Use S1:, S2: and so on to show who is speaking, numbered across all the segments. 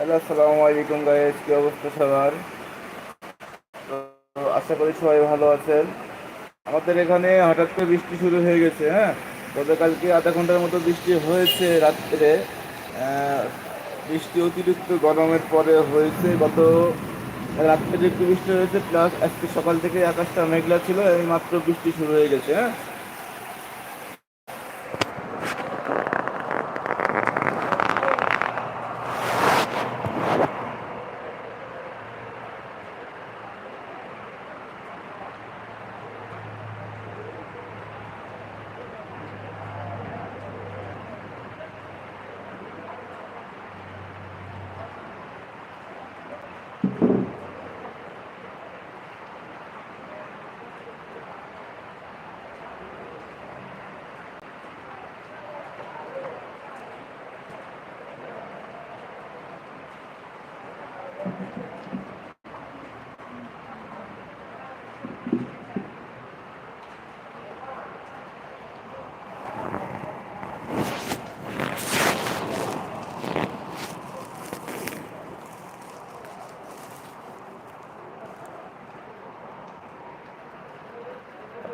S1: Hello, আসসালামু আলাইকুম guys কি অবস্থা সবার? তো আশা করি সবাই ভালো আছেন। আমাদের এখানে হঠাৎ করে বৃষ্টি শুরু হয়ে গেছে হ্যাঁ? গতকালকে আধা ঘণ্টার মতো বৃষ্টি হয়েছে রাত্রে। বৃষ্টি অতিরিক্ত গরমের পরে হয়েছে। গত রাত্রে একটু বৃষ্টি হয়েছে প্লাস আজকে সকাল থেকে আকাশটা মেঘলা ছিল, এই মাত্র বৃষ্টি শুরু হয়ে গেছে হ্যাঁ?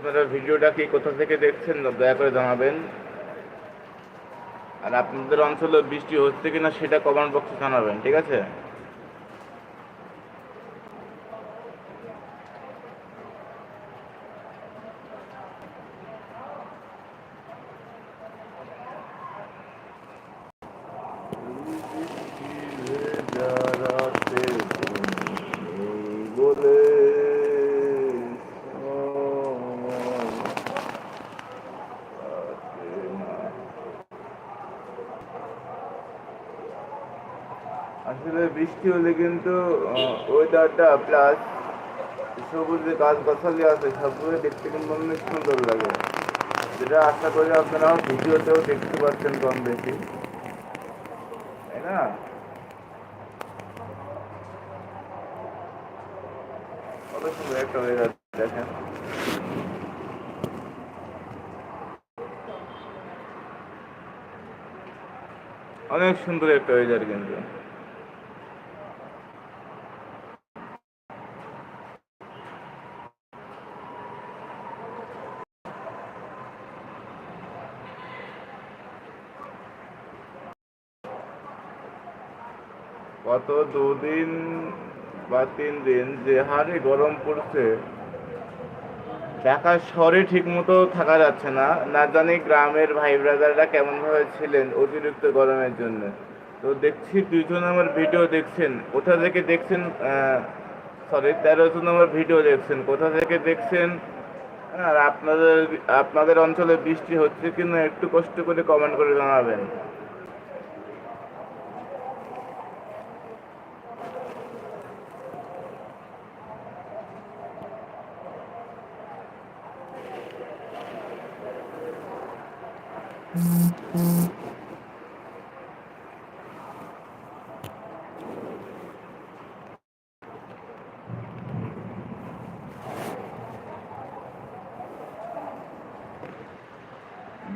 S1: আপনারা ভিডিওটা কি কোথা থেকে দেখছেন দয়া করে জানাবেন। আর আপনাদের অঞ্চলে বৃষ্টি হচ্ছে কিনা সেটা কমেন্ট বক্সে জানাবেন, ঠিক আছে বলে আসলে বৃষ্টি হলে কিন্তু ওয়েদারটা প্লাস সবুজ যে গাছ গাছালি আছে, সবগুলো দেখতে কিন্তু অনেক সুন্দর লাগে। যেটা আশা করি আপনারা ভিডিওতেও দেখতে পাচ্ছেন কম বেশি। তাই না? কত সুন্দর একটা ওয়েদার দেখেন। অনেক সুন্দর একটা ওয়েদার কিন্তু। গত দুদিন বা তিন দিন যে হারে গরম পড়ছে ঢাকা শহরে ঠিক মতো থাকা যাচ্ছে না। না জানি গ্রামের ভাই ব্রাদাররা কেমন ভাবে ছিলেন অতিরিক্ত গরমের জন্য। তো দেখছি দুজন আমার ভিডিও দেখছেন। কোথা থেকে দেখছেন সরি তেরো জন আমার ভিডিও দেখছেন। কোথা থেকে দেখছেন? আর আপনাদের আপনাদের অঞ্চলে বৃষ্টি হচ্ছে কিনা একটু কষ্ট করে কমেন্ট করে জানাবেন।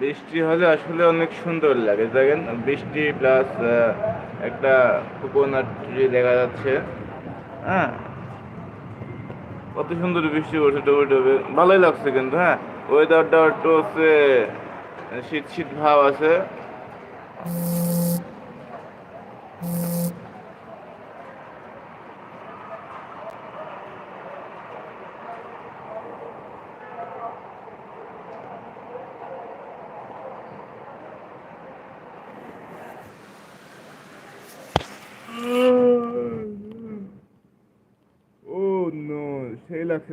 S1: বৃষ্টি হলে আসলে অনেক সুন্দর লাগে। দেখেন, বৃষ্টি প্লাস একটা কোকোনাট ট্রি দেখা যাচ্ছে। হ্যাঁ? কত সুন্দর বৃষ্টি পড়ছে, ডুবে ডুবে। ভালোই লাগছে কিন্তু হ্যাঁ? ওয়েদারটা একটু হচ্ছে, শীত শীত ভাব আছে। ও নো সেই লাগছে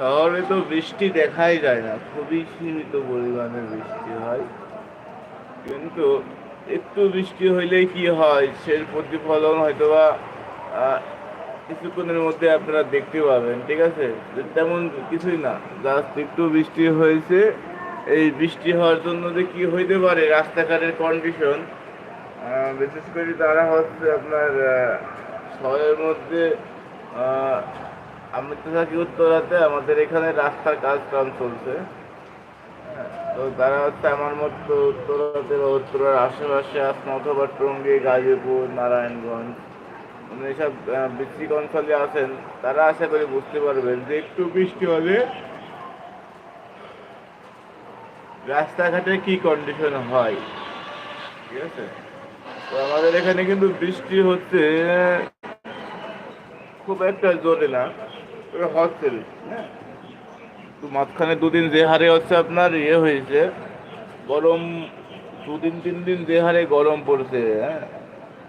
S1: শহরে তো বৃষ্টি দেখাই যায় না খুবই সীমিত পরিমাণে বৃষ্টি হয়। কিন্তু একটু বৃষ্টি হইলেই কি হয় সেই প্রতিফলন হয়তোবা আহ, কিছুক্ষণের মধ্যে আপনারা দেখতে পাবেন ঠিক আছে? তেমন কিছুই না জাস্ট একটু বৃষ্টি হয়েছে। এই বৃষ্টি হওয়ার জন্য যে কি হইতে পারে রাস্তাঘাটের কন্ডিশন বিশেষ করে তারা হচ্ছে আপনার শহরের মধ্যে আমি তো থাকি উত্তরাতে আমাদের এখানে রাস্তার কাজ কাম চলছে। তো তারা হচ্ছে আমার মতো উত্তরাতে উত্তরার আশেপাশে আসন অথবা টঙ্গী, গাজীপুর, নারায়ণগঞ্জ মানে এইসব বৃষ্টিক অঞ্চলে আছেন, তারা আশা করি বুঝতে পারবেন যে একটু বৃষ্টি হলে রাস্তাঘাটে কি কন্ডিশন হয়। ঠিক আছে? তো আমাদের এখানে কিন্তু বৃষ্টি হচ্ছে খুব একটা জোরে না। হ্যাঁ তো মাঝখানে দুদিন যে হারে হচ্ছে আপনার ইয়ে হয়েছে, গরম দুদিন, তিন দিন যে হারে গরম পড়ছে হ্যাঁ?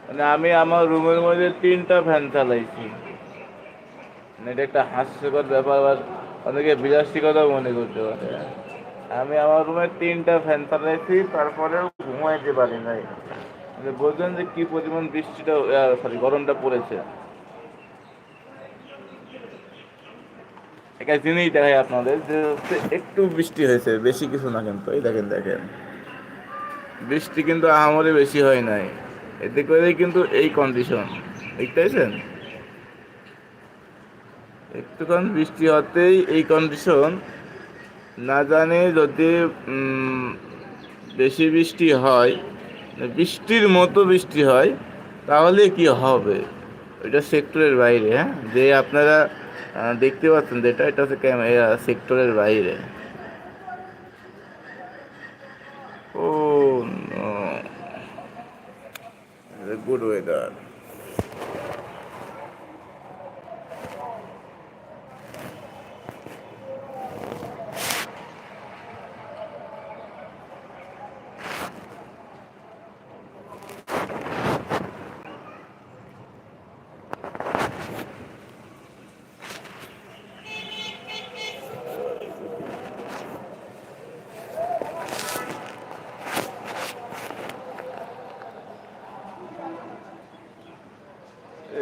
S1: মানে আমি আমার রুমের মধ্যে তিনটা ফ্যান চালাইছি। মানে এটা একটা হাস্যকর ব্যাপার, আবার অনেকে বিলাসিকতা মনে করতে পারে হ্যাঁ। আমি আমার রুমে তিনটা ফ্যান চালাইছি, তারপরেও ঘুমাইতে পারি নাই। মানে বলছেন যে কি পরিমাণ বৃষ্টিটা সরি গরমটা পড়েছে। একটা জিনিস দেখাই আপনাদের যে হচ্ছে একটু বৃষ্টি হয়েছে, বেশি কিছু না কিন্তু। এই দেখেন দেখেন। বৃষ্টি কিন্তু আমারই বেশি হয় নাই। এতে করে কিন্তু এই কন্ডিশন দেখতে পাইছেন? একটুখানি বৃষ্টি হতেই এই কন্ডিশন না জানি যদি বেশি বৃষ্টি হয়, বৃষ্টির মতো বৃষ্টি হয়, তাহলে কি হবে? এটা সেক্টরের বাইরে হ্যাঁ? যে আপনারা দেখতে পাচ্ছেন যেটা এটা হচ্ছে সেক্টরের বাইরে। ও গুড ওয়েদার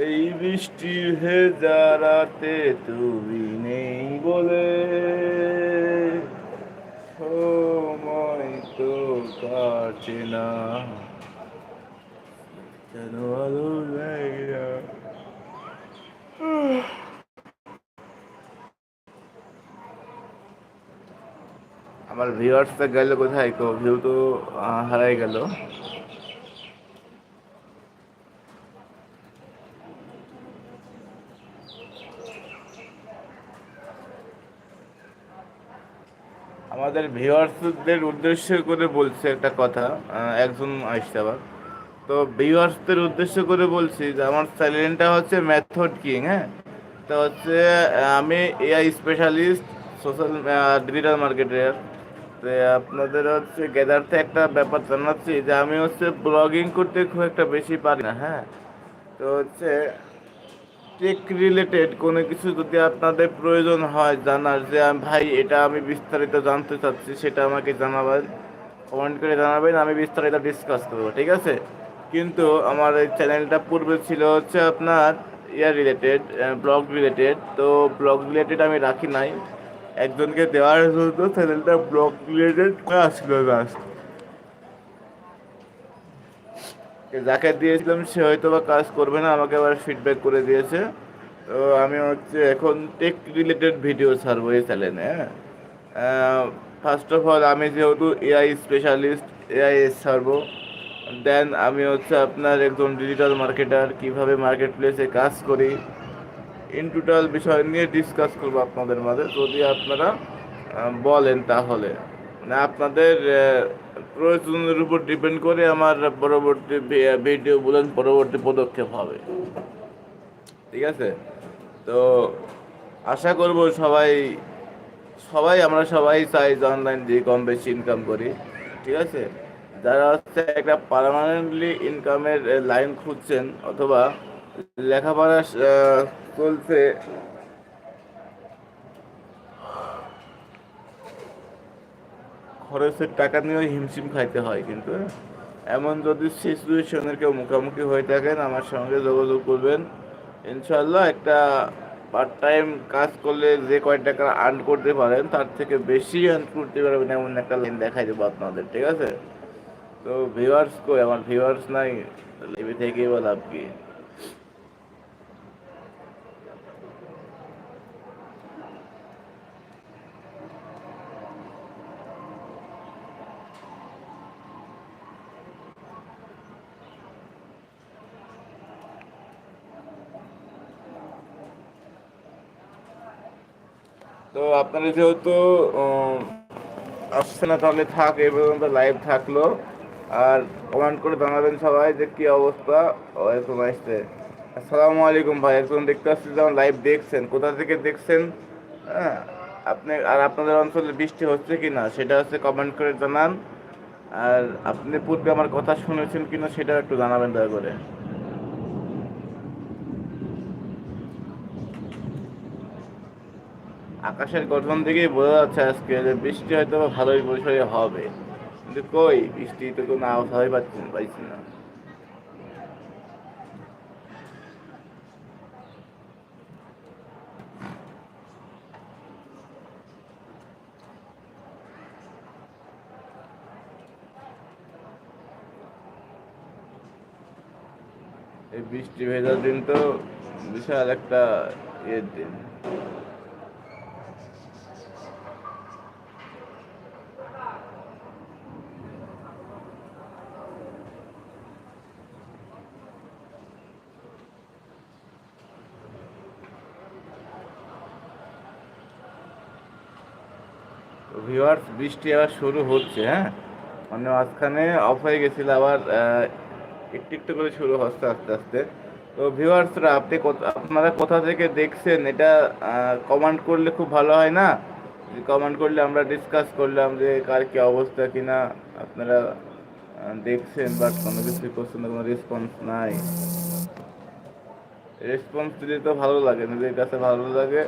S1: এই বৃষ্টির ভেজা রাতে তুমি নেই বলে। সময় তো কাটে না। যেন আলো। আমার গেল কোথায়? তো ভিউ তো হারাই গেল। আমাদের ভিউয়ার্সদের উদ্দেশ্য করে বলছে একটা কথা একজন আসছে আবার। তো ভিউয়ার্সদের উদ্দেশ্য করে বলছি যে আমার চ্যানেলটা হচ্ছে মেথড কিং হ্যাঁ? তো হচ্ছে আমি এআই স্পেশালিস্ট সোশ্যাল ডিজিটাল মার্কেটের তো আপনাদের হচ্ছে গেদারতে একটা ব্যাপার জানাচ্ছি যে আমি হচ্ছে ব্লগিং করতে খুব একটা বেশি পারি না হ্যাঁ? তো হচ্ছে টেক রিলেটেড কোনো কিছু যদি আপনাদের প্রয়োজন হয় জানার, যে ভাই, এটা আমি বিস্তারিত জানতে চাচ্ছি, সেটা আমাকে জানাবেন কমেন্ট করে জানাবেন, আমি বিস্তারিত ডিসকাস করব, ঠিক আছে? কিন্তু আমার এই চ্যানেলটা পূর্বে ছিল হচ্ছে আপনার ইয়ার রিলেটেড ব্লগ রিলেটেড তো ব্লগ রিলেটেড আমি রাখি নাই। একজনকে দেওয়ার জন্য চ্যানেলটা ব্লগ রিলেটেড আসলো লাস্ট যাকে দিয়েছিলাম, সে হয়তো বা কাজ করবে না, আমাকে আবার ফিডব্যাক করে দিয়েছে। তো আমি হচ্ছে এখন টেক রিলেটেড ভিডিও ছাড়বো এই চ্যানেলে হ্যাঁ? ফার্স্ট অফ অল আমি যেহেতু এআই স্পেশালিস্ট এআই ছাড়বো দেন আমি হচ্ছে আপনার একজন ডিজিটাল মার্কেটার কীভাবে মার্কেট প্লেসে কাজ করি। ইন টোটাল বিষয় নিয়ে ডিসকাস করব আপনাদের মাঝে, যদি আপনারা বলেন তাহলে। মানে আপনাদের প্রয়োজনের উপর ডিপেন্ড করে আমার পরবর্তী ভিডিও বলেন, পরবর্তী পদক্ষেপ হবে। ঠিক আছে? তো আশা করব সবাই সবাই, আমরা সবাই চাই যে অনলাইন দিয়ে কম বেশি ইনকাম করি। ঠিক আছে? যারা হচ্ছে একটা পার্মানেন্টলি ইনকামের লাইন খুঁজছেন অথবা লেখাপড়া চলছে খরচের টাকা নিয়েও হিমশিম খাইতে হয়, কিন্তু এমন যদি সিচুয়েশনের কেউ মুখোমুখি হয়ে থাকেন, আমার সঙ্গে যোগাযোগ করবেন। ইনশাল্লাহ একটা পার্ট টাইম কাজ করলে যে কয় টাকা আর্ন করতে পারেন, তার থেকে বেশি আর্ন করতে পারবেন এমন একটা লাইন দেখাই দেবো আপনাদের, ঠিক আছে? তো ভিউয়ার্স কই? আমার ভিউয়ার্স নাই থেকে বা লাভ কি? তো আপনারা যেহেতু আসছে না, তাহলে থাক, এই পর্যন্ত লাইভ থাকল। আর কমেন্ট করে জানাবেন সবাই যে কি অবস্থা ওয়ালাইকুম আসছে। আসসালামু আলাইকুম ভাই, একজন দেখতে আসছি, যেমন লাইভ দেখছেন। কোথা থেকে দেখছেন? হ্যাঁ আপনি, আর আপনাদের অঞ্চলে বৃষ্টি হচ্ছে কি না সেটা হচ্ছে কমেন্ট করে জানান। আর আপনি পূর্বে আমার কথা শুনেছেন কিনা সেটা একটু জানাবেন দয়া করে। আকাশের গঠন থেকেই বোঝা যাচ্ছে আজকে যে বৃষ্টি হয়তো ভালোই পরিসরে হবে। কিন্তু কই? বৃষ্টি তো কোনো আওয়াজ পাচ্ছি না পাইছি না। এই বৃষ্টি ভেজার দিন তো বিশাল একটা ইয়ের দিন। ভিউয়ার্স, বৃষ্টি আবার শুরু হচ্ছে হ্যাঁ? মানে মাঝখানে অফ হয়ে গেছিল, আবার একটু একটু করে শুরু হচ্ছে আস্তে আস্তে। তো ভিউয়ার্সরা, আপনি আপনারা কোথা থেকে দেখছেন? এটা কমান্ড করলে খুব ভালো হয় না? কমান্ড করলে আমরা ডিসকাস করলাম যে কার কি অবস্থা কিনা, আপনারা দেখছেন বাট কোনো কিছু করছেন কোনো রেসপন্স নাই। রেসপন্স দিলে তো ভালো লাগে, নিজের কাছে ভালো লাগে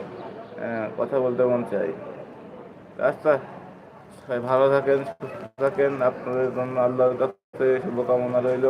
S1: কথা বলতে মন চাই আচ্ছা সবাই ভালো থাকেন সুস্থ থাকেন। আপনাদের জন্য আল্লাহর কাছে শুভকামনা রইল।